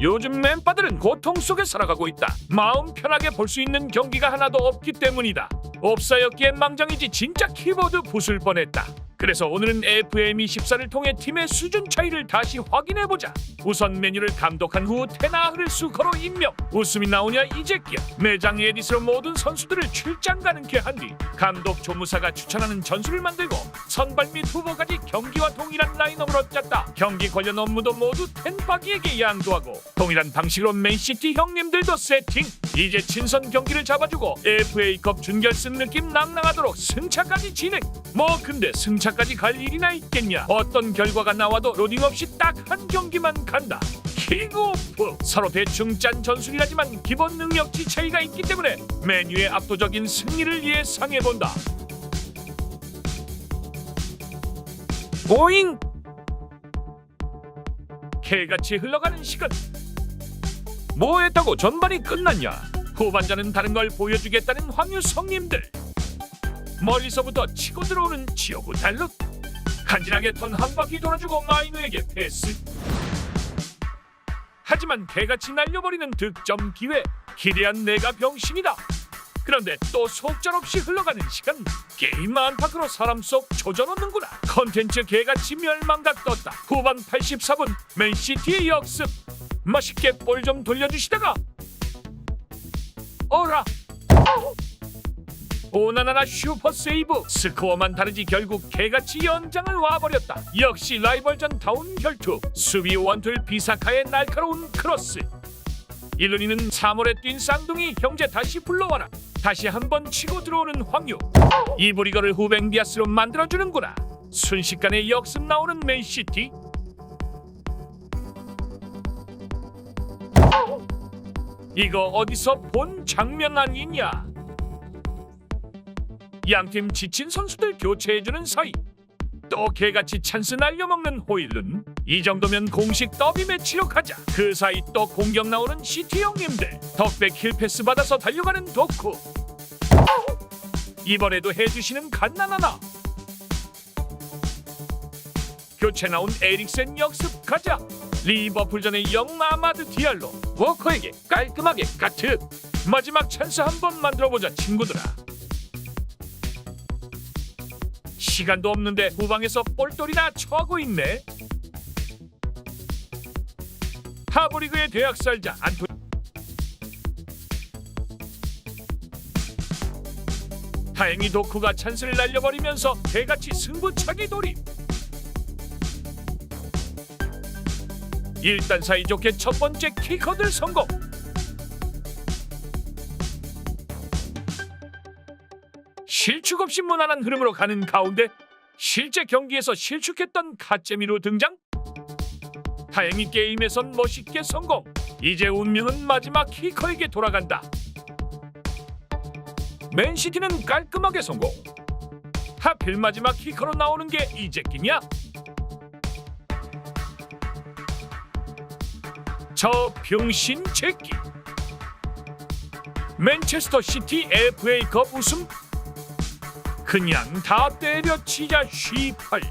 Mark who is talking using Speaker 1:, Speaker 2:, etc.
Speaker 1: 요즘 맨바들은 고통 속에 살아가고 있다. 마음 편하게 볼 수 있는 경기가 하나도 없기 때문이다. 없사였기엔 망정이지 진짜 키보드 부술 뻔했다. 그래서 오늘은 FM24를 통해 팀의 수준 차이를 다시 확인해보자. 우선 메뉴를 감독한 후 테나 흐를 수커로 임명. 웃음이 나오냐 이제끼야. 매장 에디스로 모든 선수들을 출장 가능케 한뒤 감독 조무사가 추천하는 전술을 만들고 선발 및 후보까지 경기와 동일한 라인업으로 짰다. 경기 관련 업무도 모두 텐파기에게 양도하고 동일한 방식으로 맨시티 형님들도 세팅. 이제 친선 경기를 잡아주고 FA컵 준결승 느낌 낭낭하도록 승차까지 진행. 뭐 근데 승차 까지 갈 일이나 있겠냐? 어떤 결과가 나와도 로딩 없이 딱 한 경기만 간다. 킹오프 서로 대충 짠 전술이라지만 기본 능력치 차이가 있기 때문에 메뉴의 압도적인 승리를 예상해 본다. 오잉 개같이 흘러가는 시간 뭐 했다고 전반이 끝났냐 후반전은 다른 걸 보여주겠다는 황유성님들 멀리서부터 치고 들어오는 지오구 달럿 간지나게 턴 한 바퀴 돌아주고 마이너에게 패스. 하지만 개같이 날려버리는 득점 기회 기대한 내가 병신이다. 그런데 또 속절없이 흘러가는 시간 게임 안팎으로 사람 속 조져놓는구나. 컨텐츠 개같이 멸망각 떴다. 후반 84분 맨시티의 역습. 맛있게 볼 좀 돌려주시다가. 어라 오나나나 슈퍼 세이브. 스코어만 다르지 결국 개같이 연장을 와버렸다. 역시 라이벌전 다운 혈투. 수비 원툴 비사카의 날카로운 크로스. 일루니는 3월에 뛴 쌍둥이 형제 다시 불러와라. 다시 한번 치고 들어오는 황유. 이브리거를 후뱅 디아스로 만들어주는구나. 순식간에 역습 나오는 맨시티. 이거 어디서 본 장면 아니냐 양팀 지친 선수들 교체해주는 사이 또 개같이 찬스 날려먹는 호일룬. 이 정도면 공식 더비 매치로 가자. 그 사이 또 공격 나오는 시티 형님들. 덕백 힐패스 받아서 달려가는 도쿠 이번에도 해주시는 갓나나나. 교체 나온 에릭센 역습 가자. 리버풀전의 영마마드 디알로 워커에게 깔끔하게 까트. 마지막 찬스 한번 만들어보자 친구들아 시간도 없는데 후방에서 볼돌이나 쳐하고 있네. 하브리그의 대학 살자 안토. 다행히 도쿠가 찬스를 날려버리면서 개같이 승부차기 돌입. 일단 사이좋게 첫 번째 키커들 성공. 실축 없이 무난한 흐름으로 가는 가운데 실제 경기에서 실축했던 카제미로 등장. 다행히 게임에선 멋있게 성공. 이제 운명은 마지막 키커에게 돌아간다. 맨시티는 깔끔하게 성공. 하필 마지막 키커로 나오는 게 이제끼냐? 저 병신 새끼. 맨체스터 시티 FA컵 우승 그냥 다 때려치자 18